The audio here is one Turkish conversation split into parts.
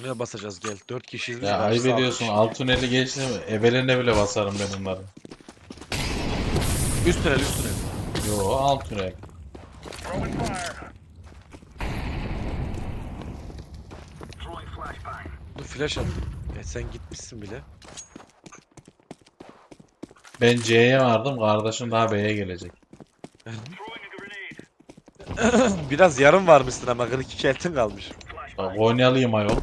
Buraya basacağız gel. 4 kişiyiz. Ya ayıp ediyorsun. Alt tüneli geçti mi? Ebelerine bile basarım ben onları. Üst tünel üst tünel. Yo alt tünel. Dur flash at. E sen gitmişsin bile. Ben C'ye vardım. Kardeşim daha B'ye gelecek. Biraz yarım varmışsın ama 42 eltin kalmış. Bak oynayalım ayol.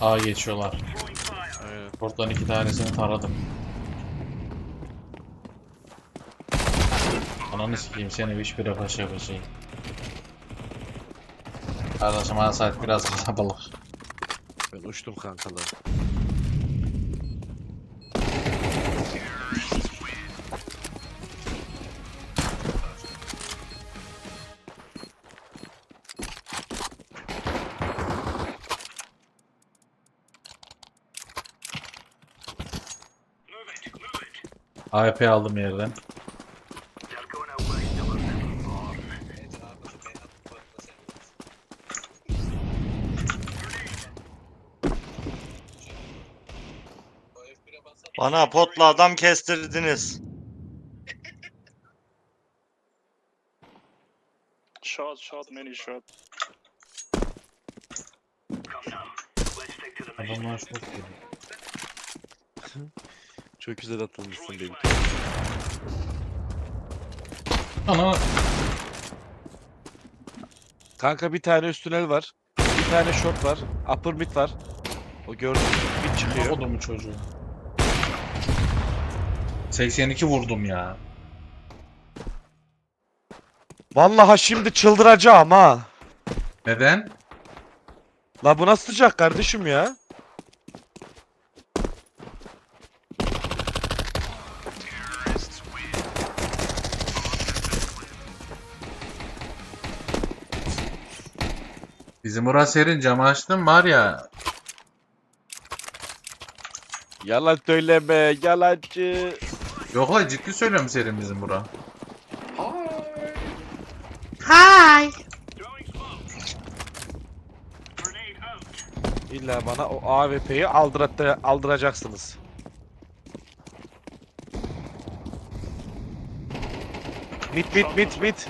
A geçiyorlar. Aynen. Buradan iki tanesini taradım. Ananı sikeyim seni hiçbir paşa yapacağım. Kardeşim Asayt biraz kalabalık. Ben uçtum kankalar. AWP aldım yerden. Bana potla adam kestirdiniz. Short, short, many short. Adamlar çok iyi. Çok güzel atılmışsın benim. Ana Kanka bir tane üst tünel var. Bir tane short var. Upper mid var. O gördüm. Mid çıkıyor. Odumu çocuğu. 82 vurdum ya. Vallahi şimdi çıldıracağım ha. Neden? La bu nasıl sıcak kardeşim ya? Bizim orası serin camı açtım var ya. Yalan söyleme yalancı. Yok lan ciddi söylüyorum serin bizim bura. İlla bana o AWP'yi aldırat aldıracaksınız. Mit mit mit mit.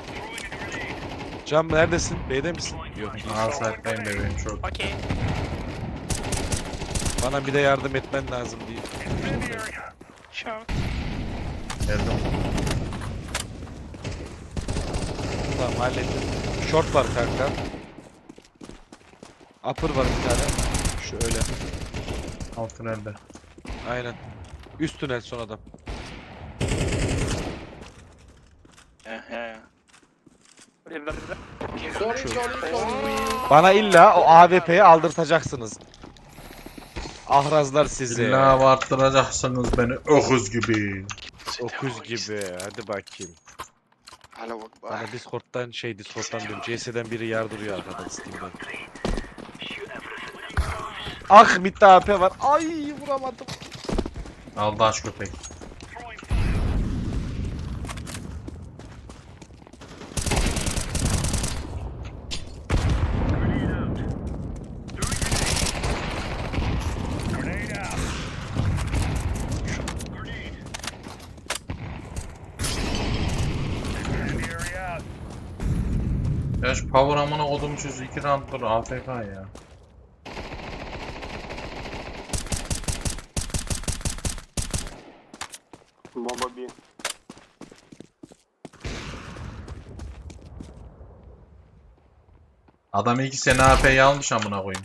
Cam neredesin? B'de misin? Yok. Asayt'tayım bebeğim çok. Okay. Bana bir de yardım etmen lazım diye. Short. Geldim. Tamam hallettim. Short var kanka. Upper var bir tane. Şöyle. Alt tünelde. Aynen. Üst tünel son adam. Sorry, sorry, sorry. Bana illa o AWP'yi aldırtacaksınız. Ahrazlar sizi. İlla varttıracaksınız beni öküz gibi. Okuz gibi. Hadi bakayım. Bana Discord'dan şey Discord'dan diyorum. CS'den biri yardırıyor arkadan Steam'den. Ah midde AP var. Ay vuramadım. Aldaş köpek. Ya şu power amına kodum çözü 2 rounddur AFK ya. Bomba B. Adam 2 sene AP'yi almış amına koyayım.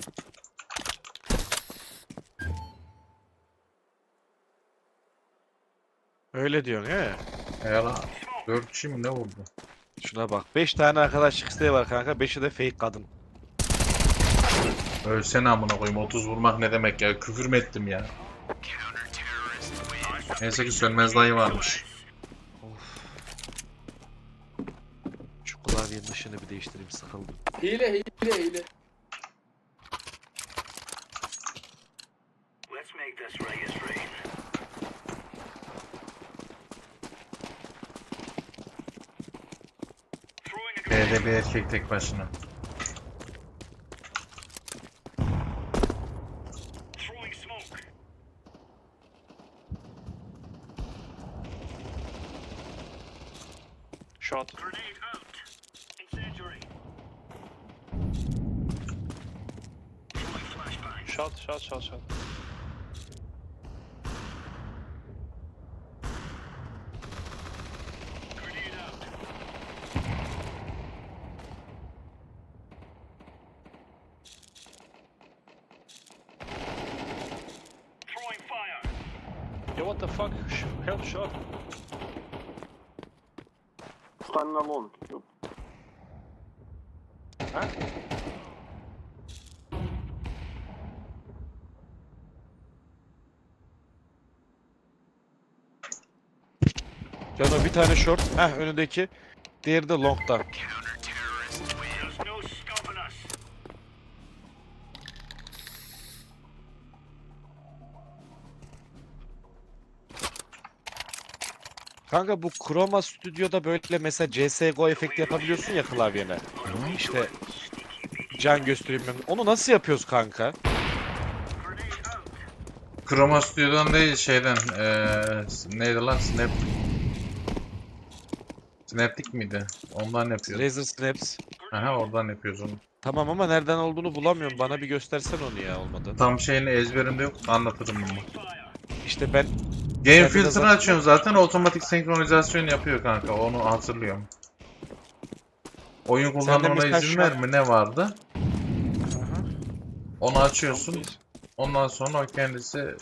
Öyle diyorsun he. Eğer 4 kişi mi ne vurdu? Şuna bak. 5 tane arkadaşlık isteği var kanka. 5'i de fake kadın. Ölsene amına koyayım 30 vurmak ne demek ya küfür mü ettim ya? Neyse ki sönmez dayı varmış. Şu klavyenin ışığını bir değiştireyim sıkıldım. Hile, hile, hile. B'de bir erkek tek başına. Short. Shot, shot, shot, shot. What the fuck? Help shot. Standing alone. Huh? Cano bir tane short. Heh önündeki. Diğeri de long'da. Kanka bu Chroma Studio'da böyle mesela CSGO efekti yapabiliyorsun ya klavyene. İşte can göstereyim ben. Onu nasıl yapıyoruz kanka? Chroma Studio'dan değil şeyden eee neydi lan Snap Snaptic miydi? Ondan yapıyoruz. Razer Snaps. Aha oradan yapıyoruz onu. Tamam ama nereden olduğunu bulamıyorum. Bana bir göstersen onu ya olmadı. Tam şeyini ezberimde yok anlatırım bunu. İşte ben Game filtre zaten- açıyorsun zaten otomatik senkronizasyon yapıyor kanka onu hazırlıyorum. Oyun kullanmana mesela izin şu ver an- mi ne vardı? Aha. Onu açıyorsun. Ondan sonra o kendisi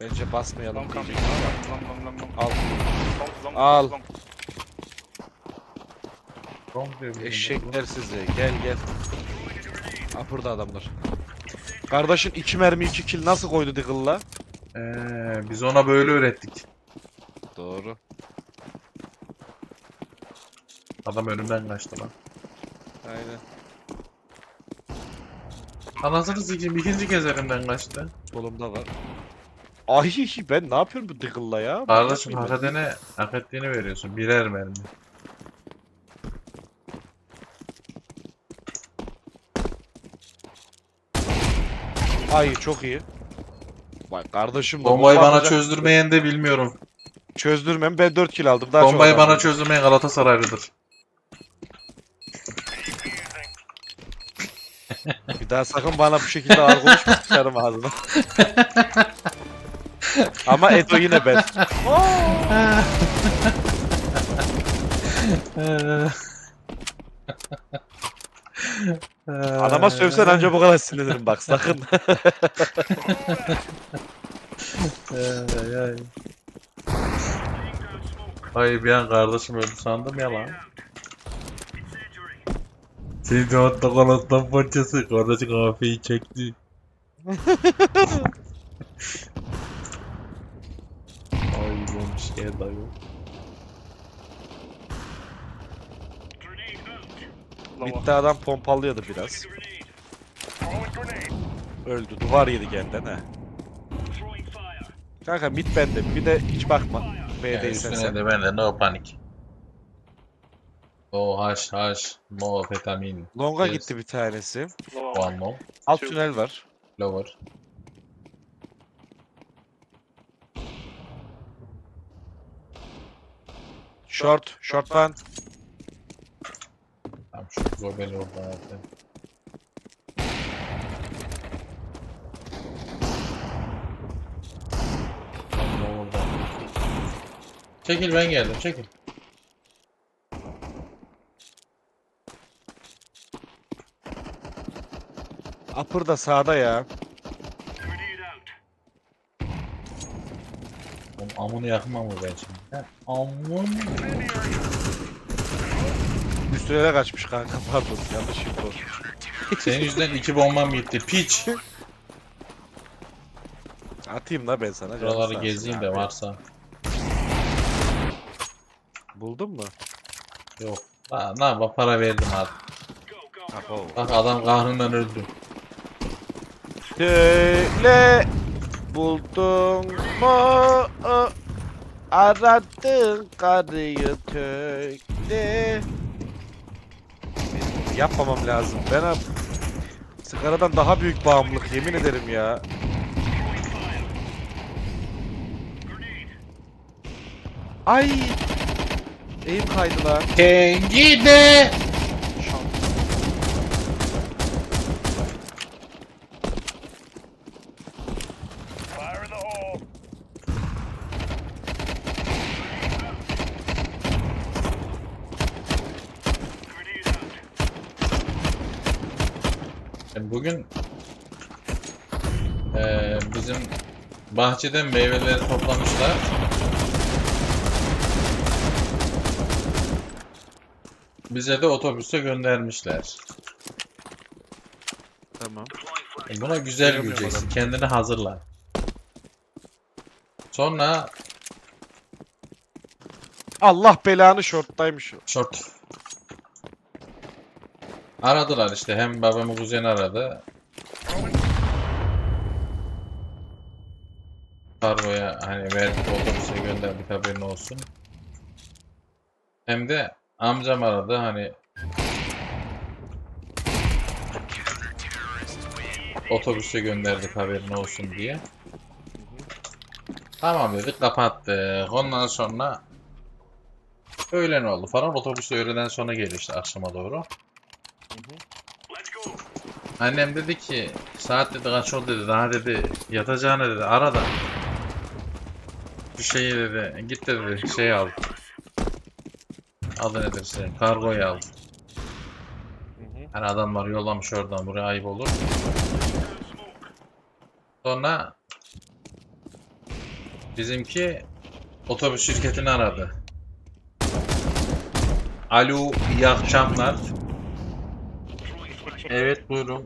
bence basmayalım Long come. diyecektim ama. Long, long, long, long. Al. Al. Eşekler sizi. Gel gel. Ha burada adamlar. Kardeşin iki mermi iki kill nasıl koydu Diggle'la? Eee biz ona böyle öğrettik. Doğru. Adam önümden kaçtı lan. Aynen. Anasını sikeyim ikinci kez elimden kaçtı. Solumda var. Ay ben ne yapıyorum bu Diggle'la ya? Kardeşim hak edene hak ettiğini veriyorsun. Birer mermi. Ay çok iyi. Vay kardeşim. Bombayı bomba bana atacak. çözdürmeyen de bilmiyorum. Çözdürmem ben 4 kill aldım. Daha Bombayı bana var. çözdürmeyen Galatasaraylıdır. Bir daha sakın bana bu şekilde ağır konuşma sıçarım ağzına. Ama Edo yine ben. Adama sövsen anca bu kadar sinirlenirim bak sakın. Ay, ay. Ay bir an kardeşim öldü sandım ya lan. Senin hatta kanattan parçası kardeşi kafeyi çekti. Ay bu şey dayı. Bitti adam pompalıyordu biraz. Öldü. Duvar yedi gelden ha. Kanka mid bende. Bir de hiç bakma. B'deysen sen. de ben de no panik. No haş haş, no vitamin. Long'a Yes. gitti bir tanesi. One no, Alt tünel var. lower. Short. Short one. Tamam şu zobeli orada zaten. Çekil ben geldim çekil. Upper da sağda ya. Amını yakmam mı ben şimdi? Amın. Üstüne kaçmış kanka pardon. Yanlış info. Senin yüzünden iki bombam gitti. Piç. Atayım da ben sana. canın sağ Buraları olsun gezeyim de abi. varsa. Buldun mu? Yok. Ha, ne yapayım para verdim artık. Apo. Bak adam kahrından öldü. Söyle buldun mu aradın karıyı bunu yapmamam lazım. Ben ab- sigaradan daha büyük bağımlılık yemin ederim ya. Ay! Eğim kaydı lan. Tengide. E, Bugün eee, bizim bahçeden meyveleri toplamışlar. Bize de otobüste göndermişler. Tamam. E, Buna güzel güleceksin. Kendini hazırla. Sonra Allah belanı şorttaymış o. short. Aradılar işte. Hem babamı kuzeni aradı. Kargoya hani verdik otobüse gönderdik haberin olsun. Hem de amcam aradı hani otobüse gönderdik haberin olsun diye. Tamam dedik kapattık. Ondan sonra öğlen oldu falan. Otobüs öğleden sonra geldi işte akşama doğru. Annem dedi ki saat dedi kaç oldu dedi. Daha dedi yatacağını dedi ara da bir şeyi dedi git dedi şey al. Adı nedir senin kargoyu al. Hani adamlar yollamış oradan buraya ayıp olur. Sonra bizimki otobüs şirketini aradı. Alo iyi akşamlar Evet buyurun.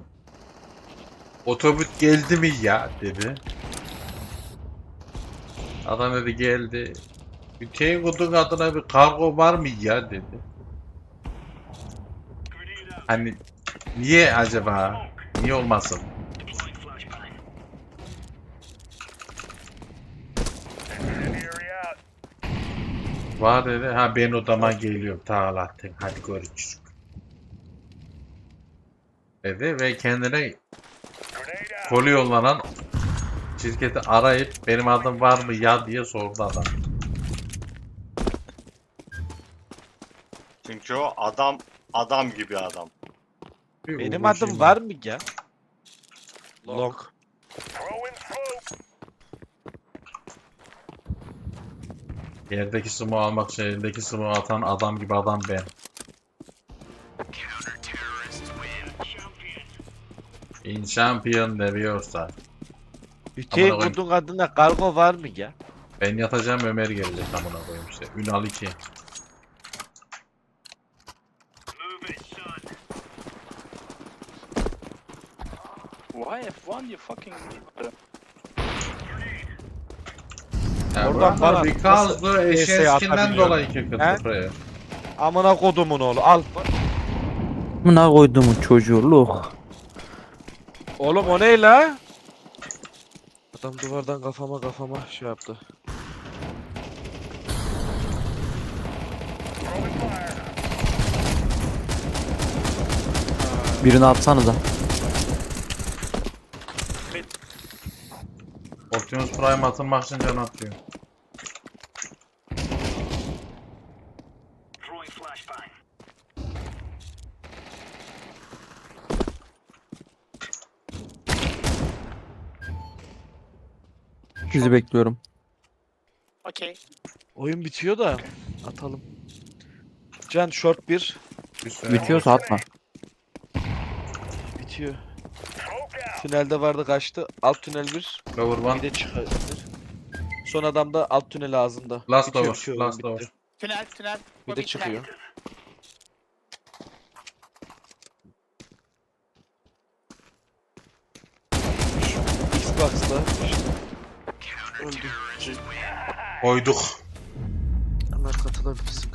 Otobüs geldi mi ya dedi. Adam dedi geldi. Hüseyin Kutun adına bir kargo var mı ya dedi. Hani niye acaba? Niye olmasın? Var dedi. Ha ben odama geliyorum. Tağlattın. Hadi görüşürüz. Dedi ve kendine koli yollanan şirketi arayıp benim adım var mı ya diye sordu adam. Çünkü o adam adam gibi adam. Bir Benim uğraşayım adım ben. var mı ya? Long. Yerdeki sumu almak için elindeki sumu atan adam gibi adam ben. İn şampiyon demiyorsa Hüseyin Amına koyayım. Kudun adına kargo var mı ya? ben yatacağım Ömer gelecek amına koyayım işte. Ünal 2. Why F1 you fucking... Ya Oradan buradan bana because the eşeğinden atabiliyorum? dolayı He? buraya. Amına kodumun oğlu al. Buna koyduğumun çocuğu look. Oğlum o ne la? Adam duvardan kafama kafama şey yaptı. Birini atsanıza. Optimus Prime atılmak için can atıyor. Sizi bekliyorum. Okay. Oyun bitiyor da atalım. Can short 1 Bir Bitiyorsa atma. bitiyor. Tünelde vardı kaçtı. Alt tünel 1. Lower Bir one. de çıkabilir. Son adam da alt tünel ağzında. Last Bitiyor, bitiyor, last bitti. over. Tünel, tünel. Bir de çıkıyor. Xbox'ta öldü. Koyduk. Hemen katılabilirsin.